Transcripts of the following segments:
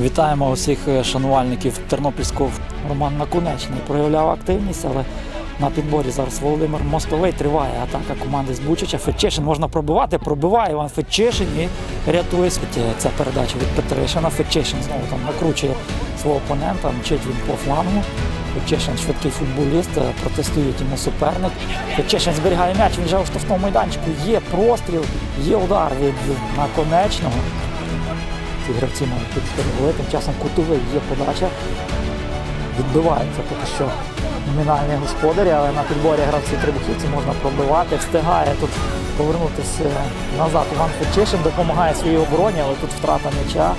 Вітаємо усіх е, шанувальників Тернопільського. Роман Наконечний проявляв активність, але на підборі зараз Володимир Мостовий триває атака команди з Бучича. Фетчишин можна пробивати, пробиває Іван Фетчишин і рятує світі. Ця передача від Петришина. Фетчишин знову там накручує свого опонента, мчить він по флангу. Фетчишин швидкий футболіст, е, протистоїть йому суперник. Фетчишин зберігає м'яч, він вже у штрафному майданчику. Є простріл, є удар від наконечного. Ці гравці мають підстерегли. Тим часом кутовий є подача. Відбивається поки що номінальні господарі, але на підборі гравці трибухівці можна пробивати. Встигає тут повернутися назад. Іван Фетчишин допомагає своїй обороні, але тут втрата м'яча.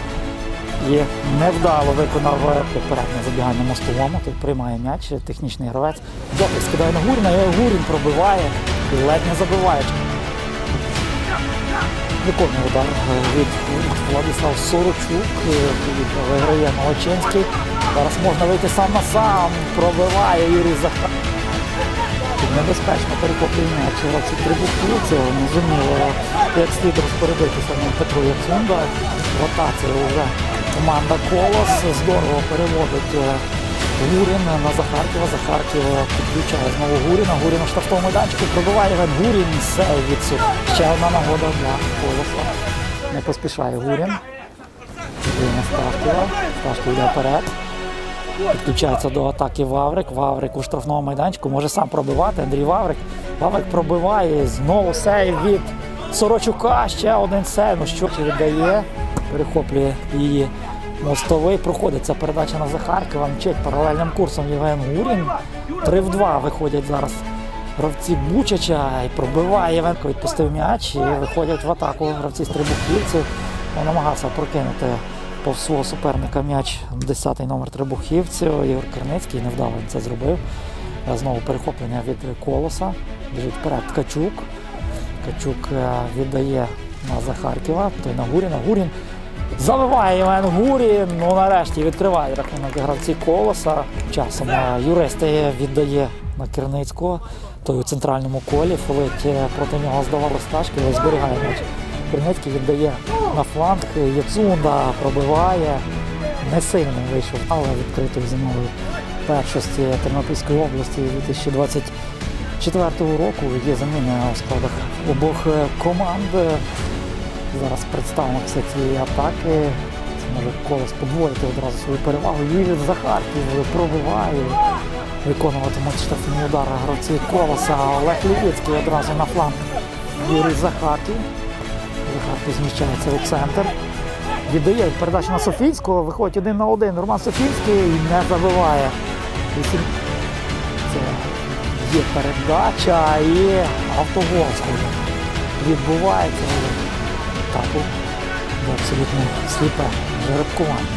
І невдало виконав попереднє забігання мостовому. Тут приймає м'яч, технічний гравець. Добре, скидає на Гуріна, і Гурін пробиває і ледь не забиває. Виконує удар від Владислав Сорочук, е, виграє Молочинський. Зараз можна вийти сам на сам, пробиває Юрій Захар. Небезпечно перехоплює м'яч гравці трибухівців. Не зуміло, як слід розпорядитися на Петру Яцунда. Ротація вже команда Колос. Здорово переводить е, Гурін на Захарківа. Захарків підключає знову Гуріна. Гурін у штрафному майданчику пробиває Іван Гурін. Сейв від суд. Ще одна нагода для Колоса. Не поспішає Гурін. Йде на Сташківа. Сташків йде вперед. Підключається до атаки Ваврик. Ваврик у штрафному майданчику може сам пробивати. Андрій Ваврик. Ваврик пробиває. Знову сейв від Сорочука. Ще один сейв. Ну що віддає. Перехоплює її мостовий. Проходить ця передача на Захаркова. Мчить паралельним курсом Євген Гурін. 3 в 2 виходять зараз гравці Бучача і пробиває Євенко. Відпустив м'яч і виходять в атаку гравці Стрибухівців. Він намагався прокинути повз свого суперника м'яч 10-й номер Трибухівців. Ігор Керницький невдало він це зробив. Е, Знову перехоплення від колоса. Біжить вперед Ткачук. Ткачук е, віддає на Захарківа, той на Гуріна. Гурін забиває Євген Гурін. Ну нарешті відкриває рахунок гравці колоса. Часом е, юристи віддає на Керницького. Той у центральному колі. Фолить е, проти нього здавало стажки, але зберігає м'яч. Керницький віддає на фланг. Яцунда пробиває. Не сильно вийшов, але відкритою зимовою першості Тернопільської області 2024 року є заміни у складах обох е, команд. Зараз представимо після цієї атаки. Це може колос подвоїти одразу свою перевагу. Юрій Захарків пробиває. Виконуватимуть штрафний удар гравці колоса. Олег Лівицький одразу на фланг. Юрій Захарків. Захарків зміщається у центр. Віддає передачу на Софійського, виходить один на один. Роман Софійський не забиває. Це є передача і автогол. Відбувається. Так, де абсолютно сліпе жеребкування.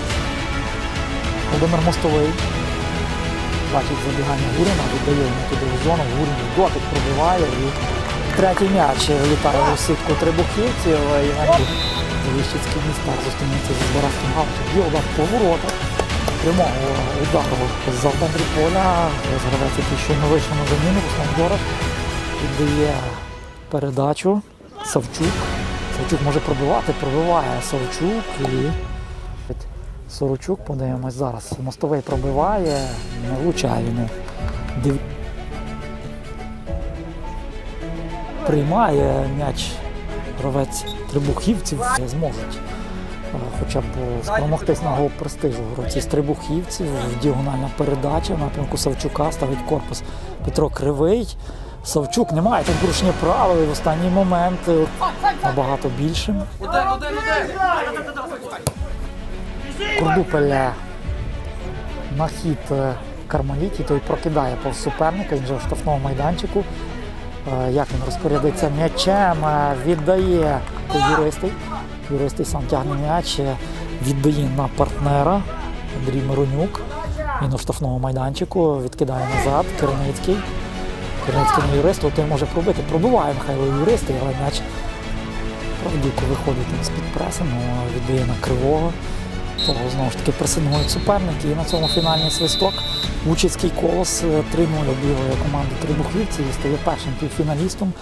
Володимир Мостовий. Бачить забігання Гуріна, віддає йому туди в зону. Гурін дотик пробиває і третій м'яч літає у сітку трибухівців. Іван Завіщицький міста зустрінеться зі Збаразьким Галичем. Є удар по. Прямого удару з центрі поля. Згравець, який щойно вийшов на заміну, Руслан Дорож віддає передачу. Савчук. Савчук може пробивати, пробиває Савчук і Сорочук, подивимось зараз. Мостовий пробиває, не влучає він. Див... Приймає м'яч гравець трибухівців, зможуть е, хоча б спромогтись на гол престижу. Гравці з трибухівців, діагональна передача напрямку Савчука ставить корпус Петро Кривий. Савчук не має так порушення правил і в останній момент е, набагато більшим. Курдупеля на хід е, Кармаліті, той прокидає повз суперника, він вже в штрафному майданчику. Е, Як він розпорядиться м'ячем, віддає юристий. Юристий сам тягне м'яч, віддає на партнера Андрій Миронюк. Він у штрафному майданчику, відкидає назад, Керницький. На юристу, той може пробити. Пробиває Михайло юристи, але м'яч Правдюку виходить з-під преси, ну, віддає на кривого. Того знову ж таки пресингують суперники. І на цьому фінальний свисток. Учицький колос е, 3-0 обігує команду Трибухівці і стає першим півфіналістом